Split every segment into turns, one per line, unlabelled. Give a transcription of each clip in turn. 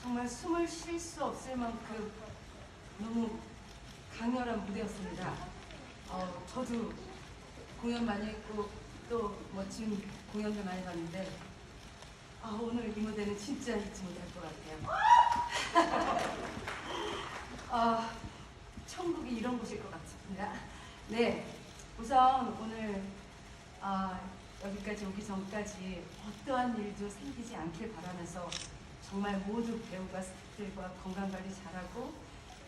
정말 숨을 쉴 수 없을 만큼 너무 강렬한 무대였습니다. 어, 저도 공연 많이 했고 또 멋진 공연도 많이 봤는데 아, 오늘 이 무대는 진짜 잊지 못할 것 같아요. 아, 천국이 이런 곳일 것 같습니다. 네, 우선 오늘 아, 여기까지 오기 전까지 어떠한 일도 생기지 않길 바라면서 정말 모두 배우가 스태프들과 건강 관리 잘하고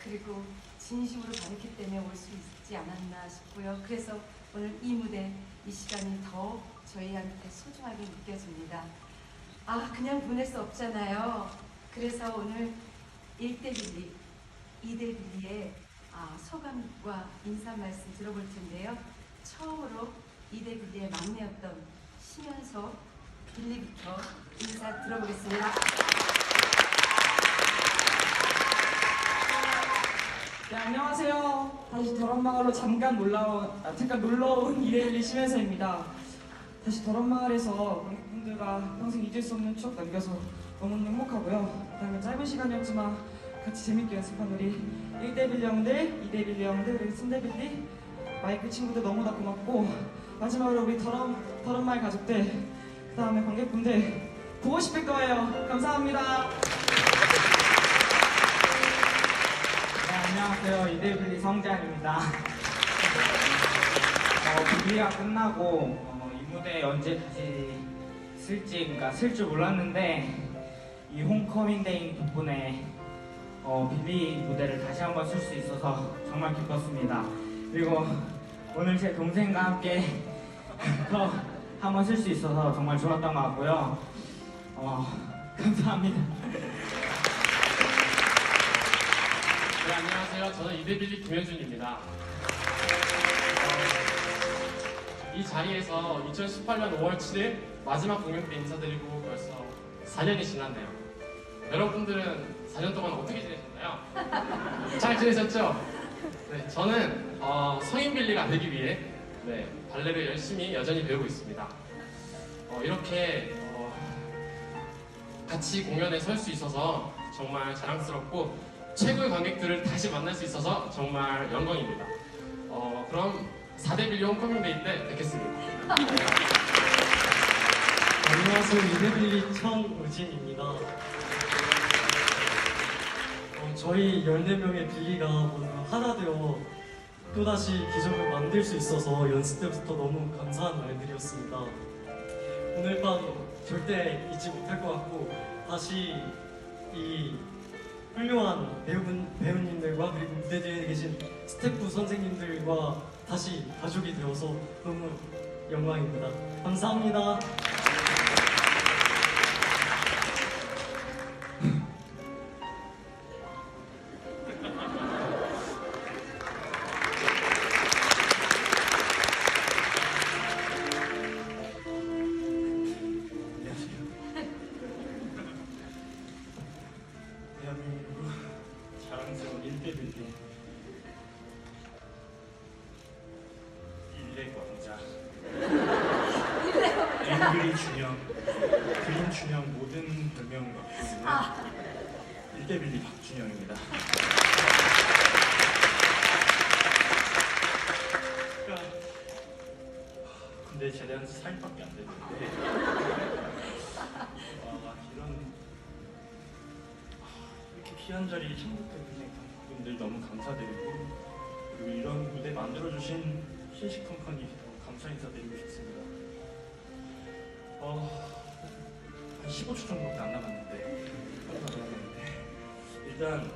그리고 진심으로 바랬기 때문에 올 수 있지 않았나 싶고요. 그래서 오늘 이 무대, 이 시간이 더 저희한테 소중하게 느껴집니다. 아, 그냥 보낼 수 없잖아요. 그래서 오늘 1대 빌리, 2대 빌리의 아, 소감과 인사 말씀 들어볼 텐데요. 처음으로 2대 빌리의 막내였던 심연서 빌리부터 인사 들어보겠습니다.
네, 안녕하세요. 다시 더럽 마을로 잠깐 놀러온, 아, 잠깐 놀러온 이레일리 심혜서입니다. 다시 더럽 마을에서 관객분들과 평생 잊을 수 없는 추억 남겨서 너무 행복하고요. 그다음에 짧은 시간이었지만 같이 재밌게 연습한 우리 1대 빌리 형들, 2대 빌리 형들, 그리고 3대 빌리 마이크 친구들 너무 다 고맙고 마지막으로 우리 더럽, 더럽 마을 가족들, 그 다음에 관객분들 보고 싶을 거예요. 감사합니다.
네, 안녕하세요. 이대블리 성재환입니다. 어, 빌리가 끝나고 어, 이 무대 언제 다시 쓸지, 그러니까 쓸 줄 몰랐는데 이 홈커밍데이 덕분에 어, 빌리 무대를 다시 한번 쓸 수 있어서 정말 기뻤습니다. 그리고 오늘 제 동생과 함께 더 한번 쓸 수 있어서 정말 좋았던 것 같고요. 어, 감사합니다.
네, 안녕하세요. 저는 이대빌리 김현준입니다. 어, 이 자리에서 2018년 5월 7일 마지막 공연 때 인사드리고 벌써 4년이 지났네요. 여러분들은 4년 동안 어떻게 지내셨나요? 잘 지내셨죠? 네, 저는 어, 성인 빌리가 되기 위해 네, 발레를 열심히 여전히 배우고 있습니다. 어, 이렇게 어, 같이 공연에 설 수 있어서 정말 자랑스럽고 최고의 관객들을 다시 만날 수 있어서 정말 영광입니다. 어, 그럼 4대 빌리 홈커밍데이 때 뵙겠습니다.
안녕하세요 이대빌리 천우진입니다. 어, 저희 14명의 빌리가 모두 하나 되어 또다시 기적을 만들 수 있어서 연습 때부터 너무 감사한 날들이었습니다. 오늘 밤 절대 잊지 못할 것 같고 다시 이 훌륭한 배우분, 배우님들과 그리고 무대 뒤에 계신 스태프 선생님들과 다시 가족이 되어서 너무 영광입니다. 감사합니다.
그리 준영 그린 준영 모든 별명을 갖고 있는 일대빌리 박준영입니다. 그러니까 근데 제대한 지 4일밖에 안 됐는데 아, 이런 아, 이렇게 귀한 자리 참석해주신 분들 너무 감사드리고 그리고 이런 무대 만들어주신 신식컴퍼니 감사 인사드리고 싶습니다. 어, 한 15초 정도밖에 안 남았는데 안 남았는데 일단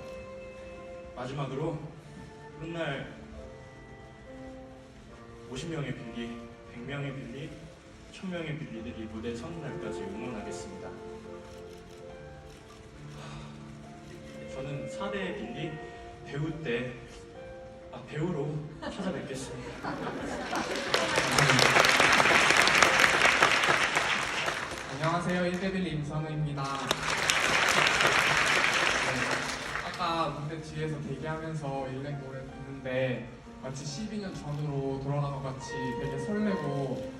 마지막으로 맨날 50명의 빌리, 100명의 빌리, 1000명의 빌리들이 무대 서는 날까지 응원하겠습니다. 저는 4대 빌리 배우 때 아, 배우로 찾아뵙겠습니다.
안녕하세요. 1대빌리 임선우입니다. 네, 아까 무대 뒤에서 대기하면서 일렉 노래 듣는데 마치 12년 전으로 돌아간 것 같이 되게 설레고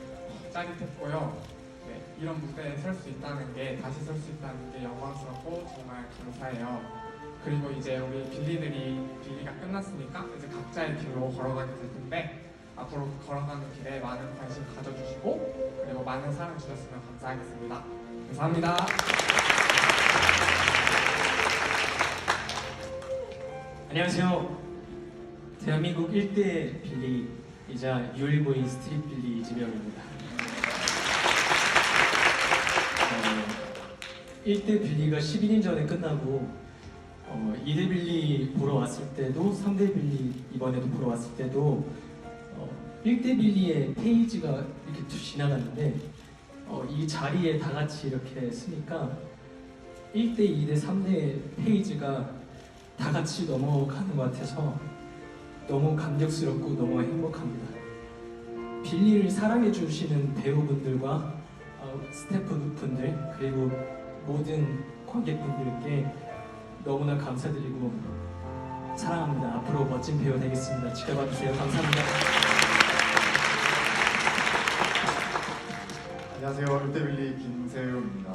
짜릿했고요. 네, 이런 무대에 설 수 있다는 게 다시 설 수 있다는 게 영광스럽고 정말 감사해요. 그리고 이제 우리 빌리들이 빌리가 끝났으니까 이제 각자의 길로 걸어가게 될 텐데 앞으로 걸어가는 길에 많은 관심 가져주시고 그리고 많은 사랑 주셨으면 감사하겠습니다. 감사합니다.
안녕하세요. 대한민국 1대 빌리이자 유일무이 스트릿 빌리 이지명입니다. 어, 1대 빌리가 12년 전에 끝나고 어, 2대 빌리 보러 왔을 때도 3대 빌리 이번에도 보러 왔을 때도 어, 1대 빌리의 페이지가 이렇게 툭 지나갔는데 어, 이 자리에 다 같이 이렇게 쓰니까 1대, 2대, 3대 페이지가 다 같이 넘어가는 것 같아서 너무 감격스럽고 너무 행복합니다. 빌리를 사랑해 주시는 배우분들과 어, 스태프분들 그리고 모든 관객분들께 너무나 감사드리고 사랑합니다. 앞으로 멋진 배우 되겠습니다. 지켜봐 주세요. 감사합니다.
안녕하세요. 롯데빌리 김세윤입니다.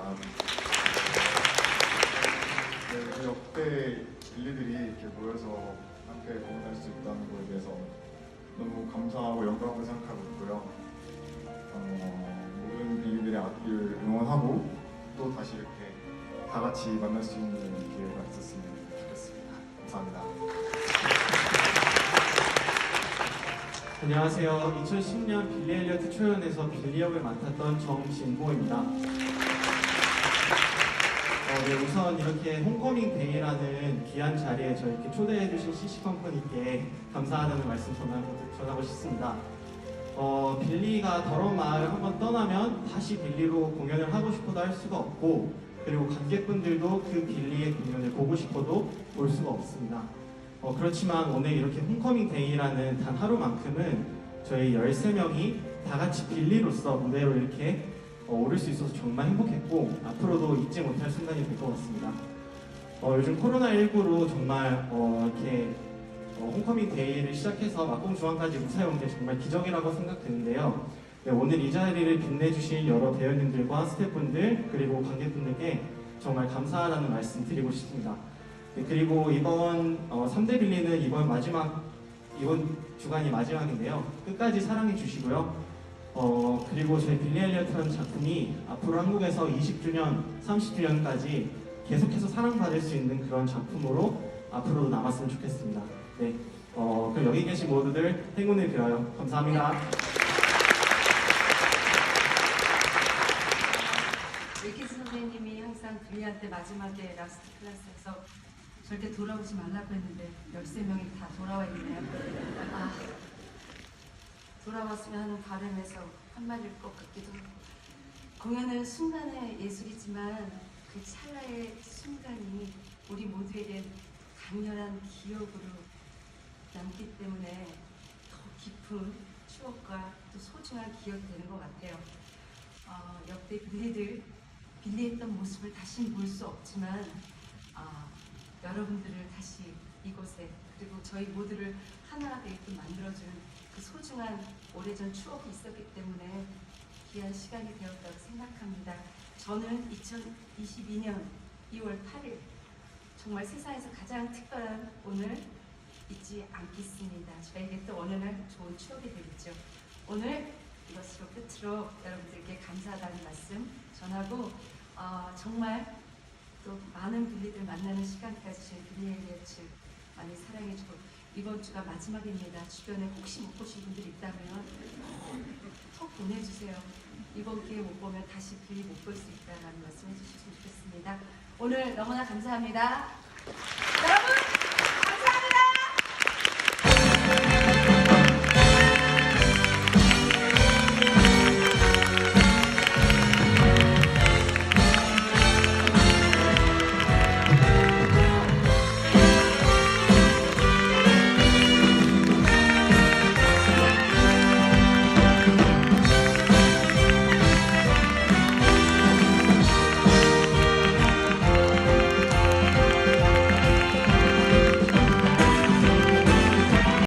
네, 역대 빌리들이 이렇게 모여서 함께 공연할 수 있다는 거에 대해서 너무 감사하고 영광으로 생각하고 있고요. 어, 모든 빌리들의 앞길 응원하고 또 다시 이렇게 다 같이 만날 수 있는 기회가 있었으면 좋겠습니다. 감사합니다.
안녕하세요. 2010년 빌리 엘리어트 초연에서 빌리 역을 맡았던 정진호입니다. 어, 네, 우선 이렇게 홈커밍 데이라는 귀한 자리에 저희렇게 초대해주신 CC컴퍼니께 감사하다는 말씀 전하고, 전하고 싶습니다. 어, 빌리가 더러운 마을을 한번 떠나면 다시 빌리로 공연을 하고 싶어도 할 수가 없고 그리고 관객분들도 그 빌리의 공연을 보고 싶어도 볼 수가 없습니다. 어, 그렇지만 오늘 이렇게 홈커밍 데이라는 단 하루만큼은 저희 13명이 다 같이 빌리로서 무대로 이렇게 어, 오를 수 있어서 정말 행복했고 앞으로도 잊지 못할 순간이 될 것 같습니다. 어, 요즘 코로나19로 정말 어, 이렇게 어, 홈커밍 데이를 시작해서 막공 중앙까지 무사히 온 게 정말 기적이라고 생각되는데요. 네, 오늘 이 자리를 빛내주신 여러 배우님들과 스태프분들 그리고 관객분들께 정말 감사하다는 말씀 드리고 싶습니다. 네, 그리고 이번 어, 3대 빌리는 이번 마지막 이번 주간이 마지막인데요. 끝까지 사랑해 주시고요. 어, 그리고 저희 빌리 엘리어트라는 작품이 앞으로 한국에서 20주년, 30주년까지 계속해서 사랑받을 수 있는 그런 작품으로 앞으로도 남았으면 좋겠습니다. 네, 어, 그럼 여기 계신 모두들 행운을 빌어요. 감사합니다.
윌키스 선생님이 항상 빌리한테 마지막에 라스트 클래스에서 절대 돌아오지 말라고 했는데 13명이 다 돌아와 있네요. 아, 돌아왔으면 하는 바람에서 한마디일 것 같기도 하고 공연은 순간의 예술이지만 그 찰나의 순간이 우리 모두에겐 강렬한 기억으로 남기 때문에 더 깊은 추억과 또 소중한 기억이 되는 것 같아요. 어, 역대 빌리들 빌리했던 모습을 다시 볼 수 없지만 아, 여러분들을 다시 이곳에 그리고 저희 모두를 하나 되게 만들어준 그 소중한 오래전 추억이 있었기 때문에 귀한 시간이 되었다고 생각합니다. 저는 2022년 2월 8일 정말 세상에서 가장 특별한 오늘 잊지 않겠습니다. 저에게 또 어느 날 좋은 추억이 되겠죠. 오늘 이것으로 끝으로 여러분들께 감사하다는 말씀 전하고 어, 정말 또 많은 빌리들 만나는 시간까지 저희 빌리 엘리어츠 많이 사랑해주고 이번 주가 마지막입니다. 주변에 혹시 못 보신 분들 있다면 톡 보내주세요. 이번 기회 못 보면 다시 빌리 못 볼 수 있다는 말씀 해주셨으면 좋겠습니다. 오늘 너무나 감사합니다.